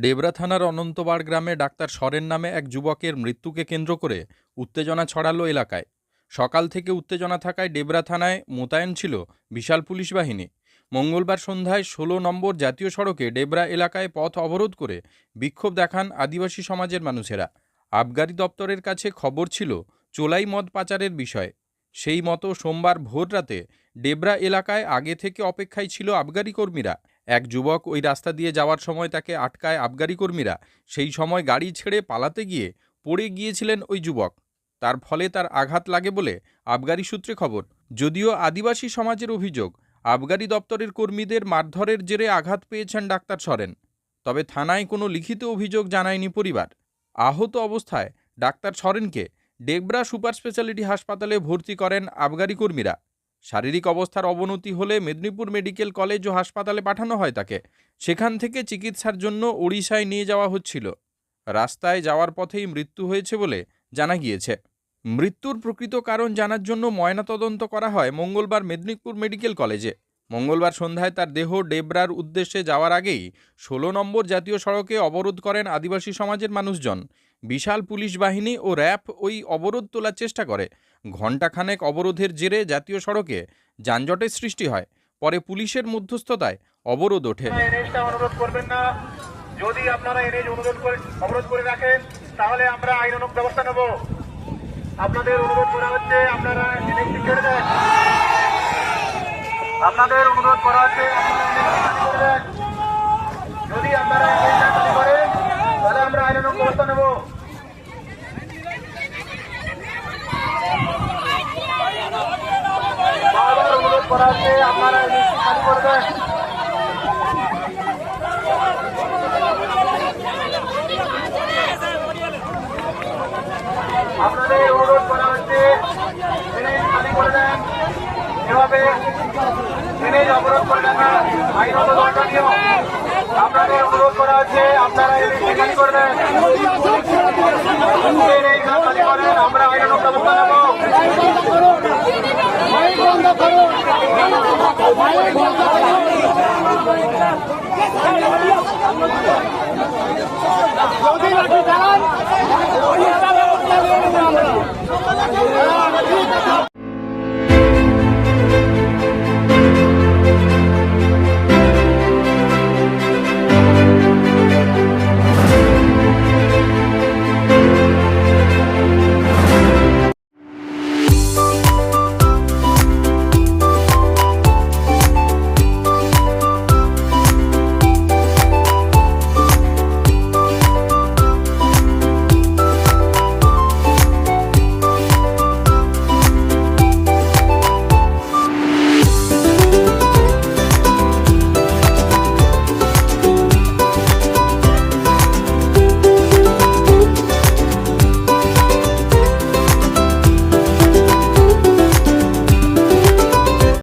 ডেবরা থানার অনন্তবাড় গ্রামে ডাক্তার সরেন নামে এক যুবকের মৃত্যুকে কেন্দ্র করে উত্তেজনা ছড়ালো এলাকায়। সকাল থেকে উত্তেজনা থাকায় ডেবরা থানায় মোতায়েন ছিল বিশাল পুলিশ বাহিনী। মঙ্গলবার সন্ধ্যায় ষোলো নম্বর জাতীয় সড়কে ডেবরা এলাকায় পথ অবরোধ করে বিক্ষোভ দেখান আদিবাসী সমাজের মানুষেরা। আবগারি দপ্তরের কাছে খবর ছিল চোলাই মদ পাচারের বিষয়। সেই মতো সোমবার ভোর রাতে ডেবরা এলাকায় আগে থেকে অপেক্ষায় ছিল আবগারি কর্মীরা। এক যুবক ওই রাস্তা দিয়ে যাওয়ার সময় তাকে আটকায় আবগারি কর্মীরা। সেই সময় গাড়ি ছেড়ে পালাতে গিয়ে পড়ে গিয়েছিলেন ওই যুবক। তার ফলে তার আঘাত লাগে বলে আবগারি সূত্রে খবর। যদিও আদিবাসী সমাজের অভিযোগ, আবগারি দপ্তরের কর্মীদের মারধরের জেরে আঘাত পেয়েছেন ডাক্তার সরেন। তবে থানায় কোনো লিখিত অভিযোগ জানায়নি পরিবার। আহত অবস্থায় ডাক্তার সরেনকে ডেবরা সুপার স্পেশালিটি হাসপাতালে ভর্তি করেন আবগারি কর্মীরা। শারীরিক অবস্থার অবনতি হলে মেদিনীপুর মেডিকেল কলেজ ও হাসপাতালে পাঠানো হয় তাকে। সেখান থেকে চিকিৎসার জন্য ওড়িশায় নিয়ে যাওয়া হচ্ছিল। রাস্তায় যাওয়ার পথেই মৃত্যু হয়েছে বলে জানা গিয়েছে। মৃত্যুর প্রকৃত কারণ জানার জন্য ময়নাতদন্ত করা হয় মঙ্গলবার মেদিনীপুর মেডিকেল কলেজে। মঙ্গলবার সন্ধ্যায় তার দেহ ডেবরার উদ্দেশ্যে যাওয়ার আগেই ষোলো নম্বর জাতীয় সড়কে অবরোধ করেন আদিবাসী সমাজের মানুষজন। বিশাল পুলিশ বাহিনী ও র্যাব ওই অবরোধ তোলার চেষ্টা করে। ঘণ্টাখানেক অবরোধের জেরে জাতীয় সড়কে যানজটের সৃষ্টি হয়। পরে পুলিশের মধ্যস্থতায় অবরোধ ওঠে। আপনাদের অনুরোধ করা হচ্ছে, আপনারা আপনাদের অনুরোধ করা হচ্ছে, যদি আপনারা করেন, তাহলে আমরা আইন ব্যবস্থা নেব। বারবার অনুরোধ করা হচ্ছে, আপনারা এনএইচটি খালি করে দেন আপনাদের অনুরোধ করা হচ্ছে এনএইচ খালি করে দেন এভাবে এনএইচ অবরোধ করে রাখা আইনত দণ্ডনীয়। আপনাদের অনুরোধ করা হচ্ছে, আপনারা এনএইচ খালি করে দেন এনএইচ করেন আমরা আইনত ব্যবস্থা